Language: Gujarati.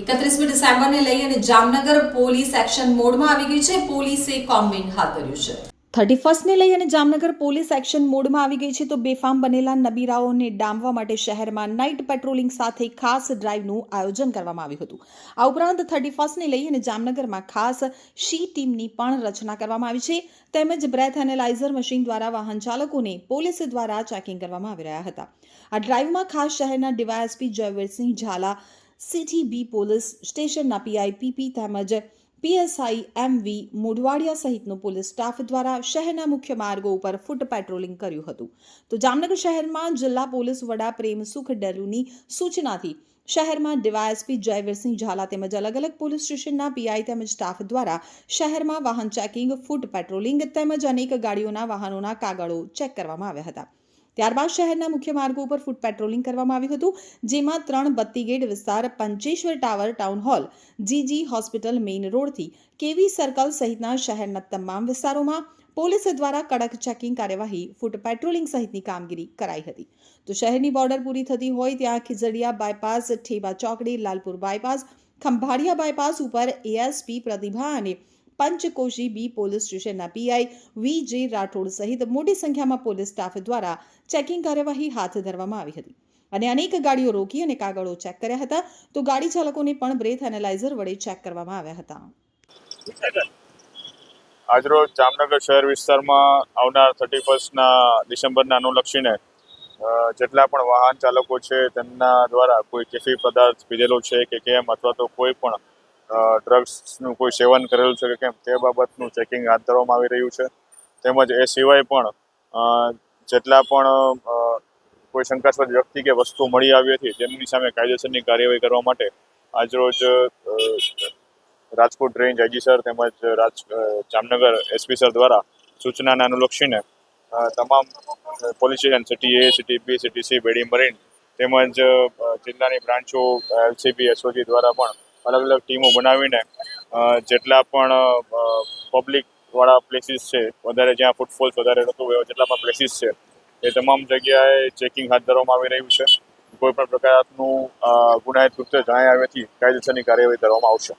એકત્રીસમી ડિસેમ્બરને લઈ અને જામનગર પોલીસ એક્શન મોડમાં આવી ગઈ છે. પોલીસે કોમ્બિંગ હાથ ધર્યું છે. થર્ટી ફર્સ્ટને લઈ અને જામનગર પોલીસ એક્શન મોડમાં આવી ગઈ છે તો બેફામ બનેલા નબીરાઓને ડામવા માટે શહેરમાં નાઇટ પેટ્રોલિંગ સાથે ખાસ ડ્રાઇવનું આયોજન કરવામાં આવ્યું હતું. આ ઉપરાંત થર્ટી ફર્સ્ટને લઈ અને જામનગરમાં ખાસ શી ટીમની પણ રચના કરવામાં આવી છે. તેમજ બ્રેથ એનાલાઇઝર મશીન દ્વારા વાહન ચાલકોને પોલીસ દ્વારા ચેકિંગ કરવામાં આવી રહ્યા હતા. આ ડ્રાઈવમાં ખાસ શહેરના DYSP Jayvirsinh Jhala city B police સ્ટેશનના પીઆઈ પીપી તેમજ પીએસઆઈ એમવી મોઢવાડિયા સહિતનો પોલીસ સ્ટાફ દ્વારા શહેરના મુખ્ય માર્ગો ઉપર ફૂટ પેટ્રોલિંગ કર્યું હતું. તો જામનગર શહેરમાં જિલ્લા પોલીસ વડા પ્રેમ સુખ ડરુની સૂચનાથી શહેરમાં ડીવાયએસપી જયવીરસિંહ ઝાલા તેમજ અલગ અલગ પોલીસ સ્ટેશનના પીઆઈ તેમજ સ્ટાફ દ્વારા શહેરમાં વાહન ચેકિંગ, ફૂટ પેટ્રોલિંગ તેમજ અનેક ગાડીઓના વાહનોના કાગળો ચેક કરવામાં આવ્યા હતા. ત્યારબાદ શહેરના મુખ્ય માર્ગો ઉપર ફૂટ પેટ્રોલિંગ કરવામાં આવ્યું હતું, જેમાં ત્રણ બત્તી ગેટ વિસ્તાર, Pancheshwar tower town hall GG hospital main રોડથી KV circle સહિતના શહેરના તમામ વિસ્તારોમાં પોલીસ દ્વારા કડક ચેકિંગ કાર્યવાહી ફૂટ પેટ્રોલિંગ સહિતની કામગીરી કરાઈ હતી. તો શહેરની બોર્ડર પૂરી થતી હોય ત્યાં ખીજડીયા બાયપાસ ઠેબા ચોકડી, લાલપુર બાયપાસ ખંભાળિયા બાયપાસ ઉપર એએસપી પ્રતિભા અને પંચકોશી બી પોલીસ સ્ટેશનના પીઆઈ વી જે રાઠોડ સહિત મોટી સંખ્યામાં પોલીસ સ્ટાફ દ્વારા ચેકિંગ કાર્યવાહી હાથ ધરવામાં આવી હતી. અને અનેક ગાડીઓ રોકી અને કાગળો ચેક કર્યા હતા, તો ગાડી ચાલકોને પણ બ્રેથ એનાલાઇઝર વડે ચેક કરવામાં આવ્યા હતા. આજરોજ જામનગર શહેર વિસ્તારમાં આવનાર થર્ટી ફર્સ્ટના ડિસેમ્બરને અનુલક્ષીને જેટલા પણ વાહન ચાલકો છે, તેમના દ્વારા કોઈ કેફી પદાર્થ પીધેલો છે કે કેમ અથવા તો કોઈ પણ ડ્રગ્સનું કોઈ સેવન કરેલું છે કે કેમ, તે બાબતનું ચેકિંગ હાથ ધરવામાં આવી રહ્યું છે. તેમજ એ સિવાય પણ જેટલા પણ કોઈ શંકાસ્પદ વ્યક્તિ કે વસ્તુ મળી આવી હતી, તેમની સામે કાયદેસરની કાર્યવાહી કરવા માટે આજરોજ રાજકોટ રેન્જ આઈજી સર તેમજ રાજ જામનગર એસપી સર દ્વારા સૂચનાને અનુલક્ષીને તમામ police station, city A, city B, city C, Bedi marine તેમજ જિલ્લાની બ્રાન્ચો એલસીબી એસઓજી દ્વારા પણ અલગ અલગ ટીમો બનાવીને જેટલા પણ પબ્લિક વાળા પ્લેસીસ છે, વધારે જ્યાં ફૂટફોલ્સ વધારે થતું હોય જેટલા પણ પ્લેસીસ છે, એ તમામ જગ્યાએ ચેકિંગ હાથ ધરવામાં આવી રહ્યું છે. કોઈ પણ પ્રકારનું ગુનાહિત કૃત્ય જણાય આવ્યાથી કાયદેસરની કાર્યવાહી કરવામાં આવશે.